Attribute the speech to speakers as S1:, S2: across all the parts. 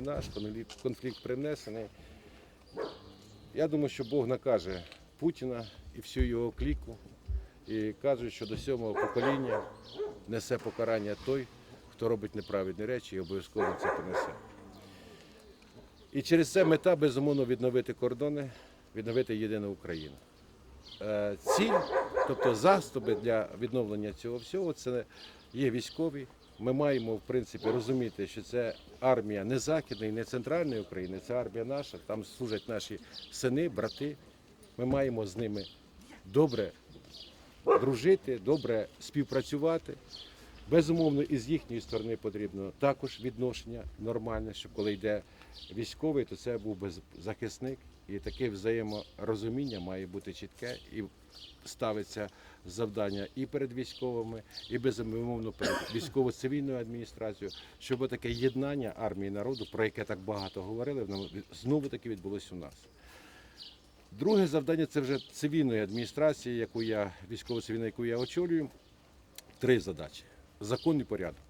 S1: не наш, конфлікт, принесений. Я думаю, що Бог накаже Путіна і всю його кліку. І кажуть, що до сьомого покоління несе покарання той, хто робить неправедні речі і обов'язково це понесе. І через це мета безумовно відновити кордони, відновити єдину Україну. Е, Ціль, тобто заступи для відновлення цього всього, це є військові. Ми маємо в принципі розуміти, що це армія не західної, не центральної України, це армія наша. Там служать наші сини, брати. Ми маємо з ними добре дружити, добре співпрацювати. Безумовно, і з їхньої сторони потрібно також відношення нормальне, щоб коли йде військовий, то це був захисник. І таке взаєморозуміння має бути чітке і ставиться завдання і перед військовими, і безумовно перед військово-цивільною адміністрацією, щоб таке єднання армії народу, про яке так багато говорили, знову таки відбулося у нас. Друге завдання це вже цивільної адміністрації, яку я військово-цивільна, яку я очолюю. Три задачі: закон і порядок.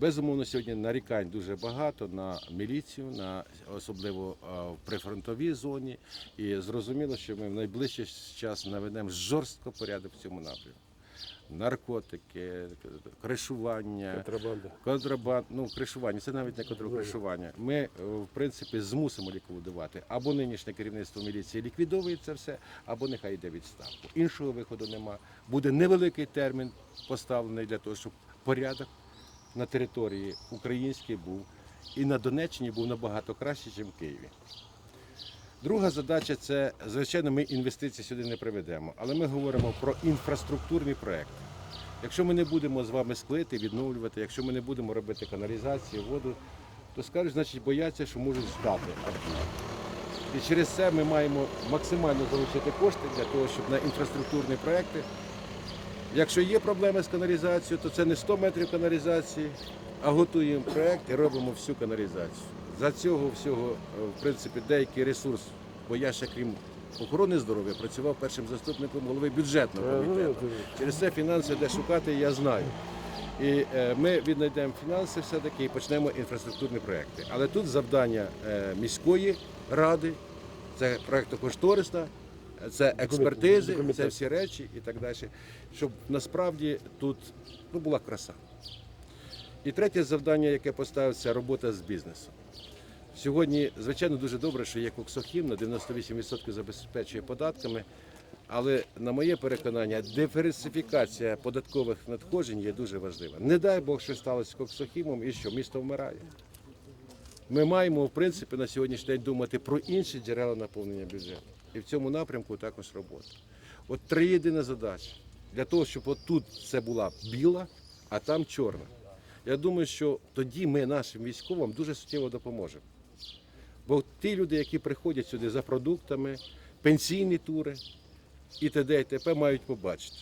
S1: Безумовно, сьогодні нарікань дуже багато на міліцію, на особливо в прифронтовій зоні. І зрозуміло, що ми в найближчий час наведемо жорстко порядок в цьому напрямку. Наркотики, кришування,
S2: Контрабанда.
S1: Контрабанд, ну кришування, це навіть не контркришування. Ми е, в принципі змусимо ліквідувати. Або нинішнє керівництво міліції ліквідовує це все, або нехай йде відставку. Іншого виходу нема. Буде невеликий термін поставлений для того, щоб порядок на території українській був і на Донеччині був набагато краще, ніж в Києві. Друга задача це, звичайно, ми інвестиції сюди не приведемо, але ми говоримо про інфраструктурні проекти. Якщо ми не будемо з вами склити, відновлювати, якщо ми не будемо робити каналізацію, воду, то скажуть, значить бояться, що можуть здати. І через це ми маємо максимально залучити кошти для того, щоб на інфраструктурні проекти. Якщо є проблеми з каналізацією, то це не 100 метрів каналізації, а готуємо проект і робимо всю каналізацію. За цього всього, е, в принципі, деякий ресурс, бо я ще крім охорони здоров'я працював першим заступником голови бюджетного
S2: Е, ну,
S1: комітету. Через це фінанси де шукати, я знаю. І е, ми віднайдемо фінанси все-таки і почнемо інфраструктурні проекти. Але тут завдання міської ради, це проектокошторисна, це експертизи, це всі речі і так далі, щоб насправді тут ну, була краса. І третє завдання, яке поставив, це робота з бізнесом. Сьогодні, звичайно, дуже добре, що є коксохім на 98% забезпечує податками. Але на моє переконання, диверсифікація податкових надходжень є дуже важлива. Не дай Бог, що сталося з коксохімом і що місто вмирає. Ми маємо, в принципі, на сьогоднішній день думати про інші джерела наповнення бюджету. І в цьому напрямку також робота. От три єдина задача для того, щоб отут це була біла, а там чорна. Я думаю, що тоді ми нашим військовим дуже суттєво допоможемо. Бо ті люди, які приходять сюди за продуктами, пенсійні тури і т.д. і т.п. мають побачити.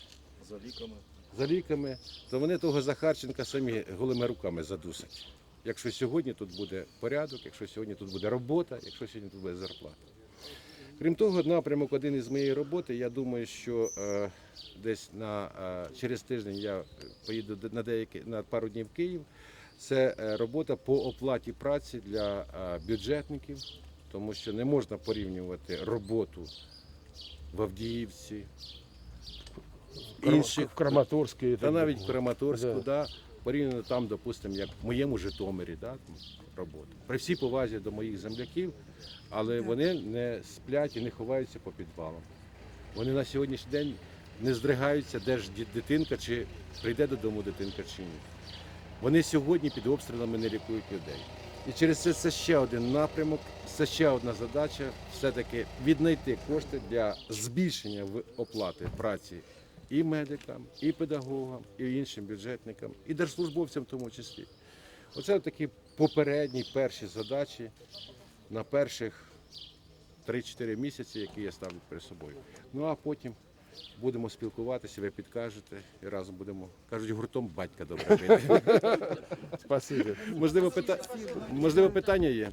S3: За ліками.
S1: За ліками, то вони того Захарченка самі голими руками задусять. Якщо сьогодні тут буде порядок, якщо сьогодні тут буде робота, якщо сьогодні тут буде зарплата. Крім того, напрямок один із моєї роботи, я думаю, що е, десь на, е, через тиждень я поїду на, деякі, на пару днів в Київ. Це е, робота по оплаті праці для бюджетників, тому що не можна порівнювати роботу в Авдіївці, інших
S2: в Краматорській.
S1: та навіть в Краматорську,
S2: Да.
S1: да. порівняно там, допустимо, як в моєму Житомирі, да, там робота. При всій повазі до моїх земляків, але вони не сплять і не ховаються по підвалам. Вони на сьогоднішній день не здригаються, де ж дитинка, чи прийде додому дитинка чи ні. Вони сьогодні під обстрілами не лікують людей. І через це це ще один напрямок, це ще одна задача все-таки віднайти кошти для збільшення оплати праці і медикам, і педагогам, і іншим бюджетникам, і держслужбовцям в тому числі. Оце такі попередні перші задачі на перших 3-4 місяці, які я ставлю перед собою. Ну а потім будемо спілкуватися, ви підкажете, і разом будемо, кажуть, гуртом батька добре жити.
S2: Спасибі.
S1: Можливо, питання є.